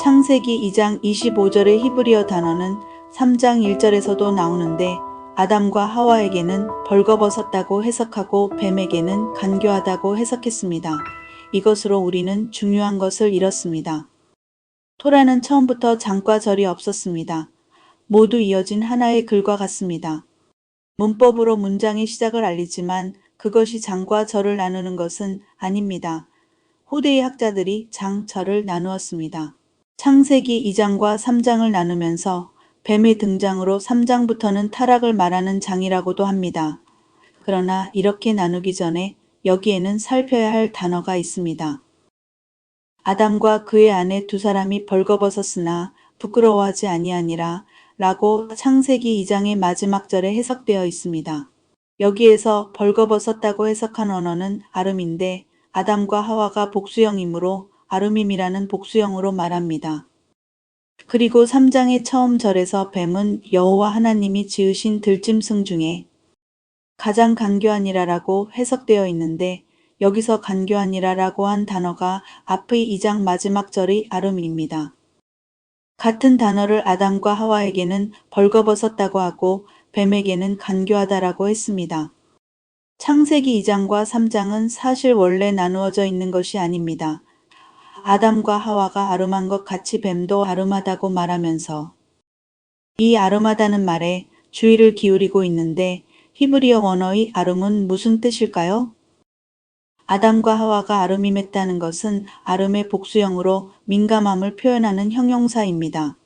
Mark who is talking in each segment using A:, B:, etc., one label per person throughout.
A: 창세기 2장 25절의 히브리어 단어는 3장 1절에서도 나오는데 아담과 하와에게는 벌거벗었다고 해석하고 뱀에게는 간교하다고 해석했습니다. 이것으로 우리는 중요한 것을 잃었습니다. 토라는 처음부터 장과 절이 없었습니다. 모두 이어진 하나의 글과 같습니다. 문법으로 문장의 시작을 알리지만 그것이 장과 절을 나누는 것은 아닙니다. 후대의 학자들이 장, 절을 나누었습니다. 창세기 2장과 3장을 나누면서 뱀의 등장으로 3장부터는 타락을 말하는 장이라고도 합니다. 그러나 이렇게 나누기 전에 여기에는 살펴야 할 단어가 있습니다. 아담과 그의 아내 두 사람이 벌거벗었으나 부끄러워하지 아니하니라 라고 창세기 2장의 마지막 절에 해석되어 있습니다. 여기에서 벌거벗었다고 해석한 언어는 아름인데 아담과 하와가 복수형이므로 아름임이라는 복수형으로 말합니다. 그리고 3장의 처음 절에서 뱀은 여호와 하나님이 지으신 들짐승 중에 가장 간교하니라라고 해석되어 있는데 여기서 간교하니라라고 한 단어가 앞의 2장 마지막 절의 아름입니다. 같은 단어를 아담과 하와에게는 벌거벗었다고 하고 뱀에게는 간교하다라고 했습니다. 창세기 2장과 3장은 사실 원래 나누어져 있는 것이 아닙니다. 아담과 하와가 아름한 것 같이 뱀도 아름하다고 말하면서 이 아름하다는 말에 주의를 기울이고 있는데 히브리어 원어의 아름은 무슨 뜻일까요? 아담과 하와가 아름임했다는 것은 아름의 복수형으로 민감함을 표현하는 형용사입니다.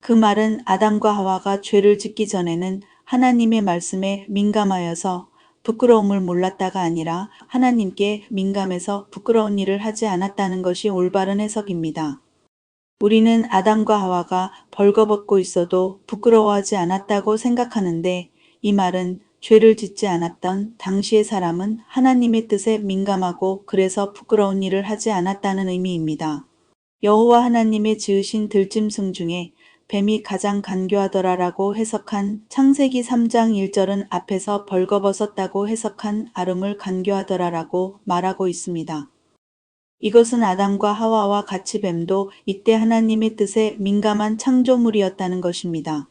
A: 그 말은 아담과 하와가 죄를 짓기 전에는 하나님의 말씀에 민감하여서 부끄러움을 몰랐다가 아니라 하나님께 민감해서 부끄러운 일을 하지 않았다는 것이 올바른 해석입니다. 우리는 아담과 하와가 벌거벗고 있어도 부끄러워하지 않았다고 생각하는데 이 말은 죄를 짓지 않았던 당시의 사람은 하나님의 뜻에 민감하고 그래서 부끄러운 일을 하지 않았다는 의미입니다. 여호와 하나님의 지으신 들짐승 중에 뱀이 가장 간교하더라라고 해석한 창세기 3장 1절은 앞에서 벌거벗었다고 해석한 아름을 간교하더라라고 말하고 있습니다. 이것은 아담과 하와와 같이 뱀도 이때 하나님의 뜻에 민감한 창조물이었다는 것입니다.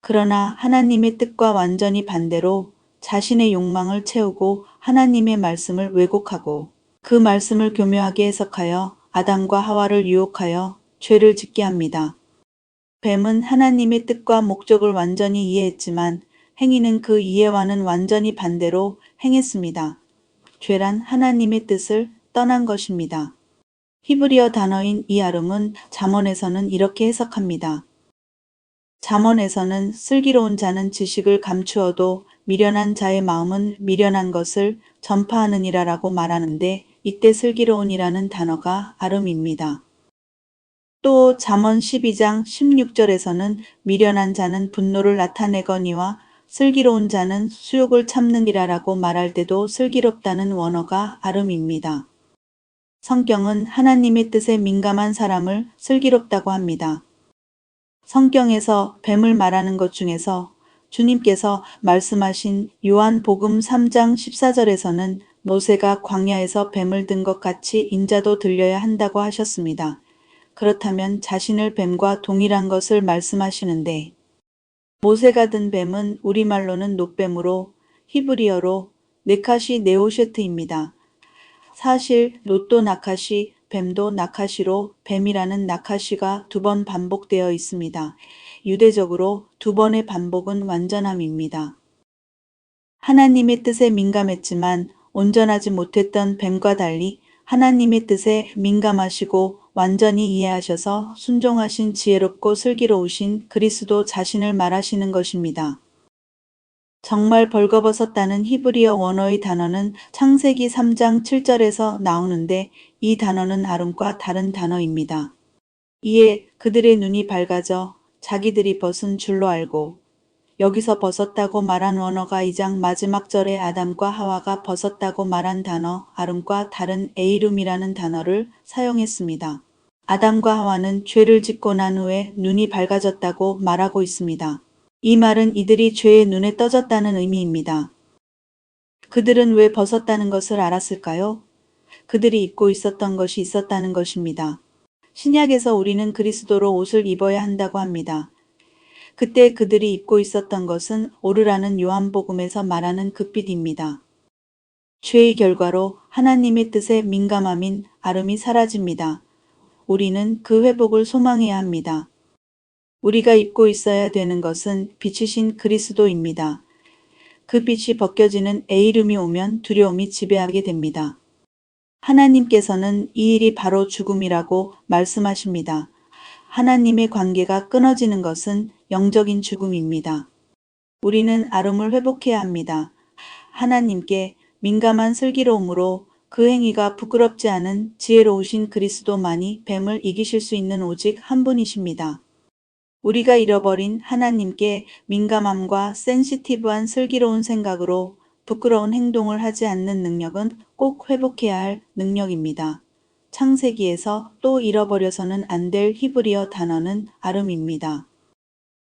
A: 그러나 하나님의 뜻과 완전히 반대로 자신의 욕망을 채우고 하나님의 말씀을 왜곡하고 그 말씀을 교묘하게 해석하여 아담과 하와를 유혹하여 죄를 짓게 합니다. 뱀은 하나님의 뜻과 목적을 완전히 이해했지만 행위는 그 이해와는 완전히 반대로 행했습니다. 죄란 하나님의 뜻을 떠난 것입니다. 히브리어 단어인 이 아름은 잠언에서는 이렇게 해석합니다. 잠언에서는 슬기로운 자는 지식을 감추어도 미련한 자의 마음은 미련한 것을 전파하느니라라고 말하는데 이때 슬기로운이라는 단어가 아름입니다. 또 잠언 12장 16절에서는 미련한 자는 분노를 나타내거니와 슬기로운 자는 수욕을 참느니라라고 말할 때도 슬기롭다는 원어가 아름입니다. 성경은 하나님의 뜻에 민감한 사람을 슬기롭다고 합니다. 성경에서 뱀을 말하는 것 중에서 주님께서 말씀하신 요한복음 3장 14절에서는 모세가 광야에서 뱀을 든 것 같이 인자도 들려야 한다고 하셨습니다. 그렇다면 자신을 뱀과 동일한 것을 말씀하시는데 모세가 든 뱀은 우리말로는 녹뱀으로 히브리어로 네카시 네오셰트입니다. 사실 로또 나카시, 뱀도 나카시로 뱀이라는 나카시가 두 번 반복되어 있습니다. 유대적으로 두 번의 반복은 완전함입니다. 하나님의 뜻에 민감했지만 온전하지 못했던 뱀과 달리 하나님의 뜻에 민감하시고 완전히 이해하셔서 순종하신 지혜롭고 슬기로우신 그리스도 자신을 말하시는 것입니다. 정말 벌거벗었다는 히브리어 원어의 단어는 창세기 3장 7절에서 나오는데 이 단어는 아름과 다른 단어입니다. 이에 그들의 눈이 밝아져 자기들이 벗은 줄로 알고 여기서 벗었다고 말한 원어가 2장 마지막 절에 아담과 하와가 벗었다고 말한 단어 아름과 다른 에이룸이라는 단어를 사용했습니다. 아담과 하와는 죄를 짓고 난 후에 눈이 밝아졌다고 말하고 있습니다. 이 말은 이들이 죄의 눈에 떠졌다는 의미입니다. 그들은 왜 벗었다는 것을 알았을까요? 그들이 입고 있었던 것이 있었다는 것입니다. 신약에서 우리는 그리스도로 옷을 입어야 한다고 합니다. 그때 그들이 입고 있었던 것은 오르라는 요한복음에서 말하는 급빛입니다. 죄의 결과로 하나님의 뜻에 민감함인 아름이 사라집니다. 우리는 그 회복을 소망해야 합니다. 우리가 입고 있어야 되는 것은 빛이신 그리스도입니다. 그 빛이 벗겨지는 에이름이 오면 두려움이 지배하게 됩니다. 하나님께서는 이 일이 바로 죽음이라고 말씀하십니다. 하나님의 관계가 끊어지는 것은 영적인 죽음입니다. 우리는 아름을 회복해야 합니다. 하나님께 민감한 슬기로움으로 그 행위가 부끄럽지 않은 지혜로우신 그리스도만이 뱀을 이기실 수 있는 오직 한 분이십니다. 우리가 잃어버린 하나님께 민감함과 센시티브한 슬기로운 생각으로 부끄러운 행동을 하지 않는 능력은 꼭 회복해야 할 능력입니다. 창세기에서 또 잃어버려서는 안 될 히브리어 단어는 아름입니다.